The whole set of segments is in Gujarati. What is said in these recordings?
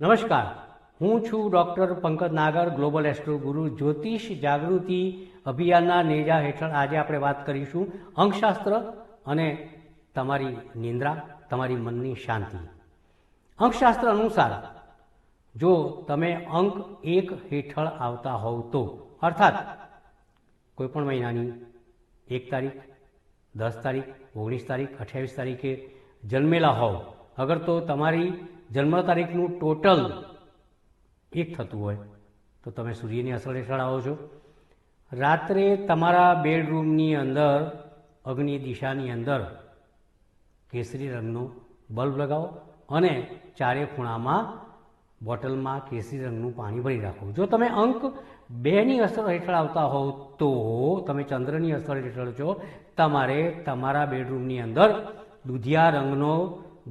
નમસ્કાર. હું છું doctor Pankaj Nagar, global astro guru જ્યોતિષ જાગૃતિ અભિયાનના નેજા હેઠળ આજે આપણે વાત કરીશું અંકશાસ્ત્ર અને તમારી નિંદ્રા, તમારી મનની શાંતિ. અંકશાસ્ત્ર અનુસાર, જો તમે અંક એક હેઠળ આવતા હોવ તો, અર્થાત કોઈપણ મહિનાની એક તારીખ, દસ તારીખ, ઓગણીસ તારીખ, અઠ્યાવીસ તારીખે જન્મેલા હોવ, અગર તો તમારી જન્મ તારીખનું ટોટલ એક થતું હોય, તો તમે સૂર્યની અસર હેઠળ આવો છો. રાત્રે તમારા બેડરૂમની અંદર, અગ્નિ દિશાની અંદર કેસરી રંગનો બલ્બ લગાવો અને ચારે ખૂણામાં બોટલમાં કેસરી રંગનું પાણી ભરી રાખો. જો તમે અંક બેની અસર હેઠળ આવતા હોવ, તો તમે ચંદ્રની અસર હેઠળ છો. તમારે તમારા બેડરૂમની અંદર દુધિયા રંગનો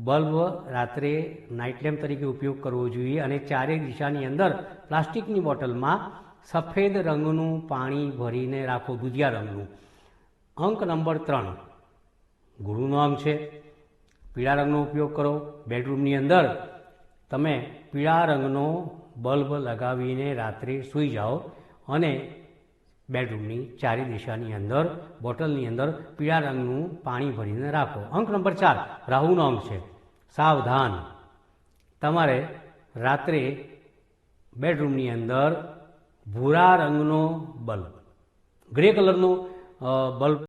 બલ્બ રાત્રે નાઇટ લેમ્પ તરીકે ઉપયોગ કરવો જોઈએ અને ચારેય દિશાની અંદર પ્લાસ્ટિકની બોટલમાં સફેદ રંગનું પાણી ભરીને રાખો, દુધિયા રંગનું. અંક નંબર ત્રણ. ગુરુનો અંક છે. પીળા રંગનો ઉપયોગ કરો. બેડરૂમની અંદર તમે પીળા રંગનો બલ્બ લગાવીને રાત્રે સૂઈ જાઓ અને બેડરૂમની ચારે દિશાની અંદર, બોટલની અંદર પીળા રંગનું પાણી ભરીને રાખો. અંક નંબર ચાર, રાહુનો અંક છે. સાવધાન. તમારે રાત્રે બેડરૂમની અંદર ભૂરા રંગનો બલ્બ, ગ્રે કલરનો બલ્બ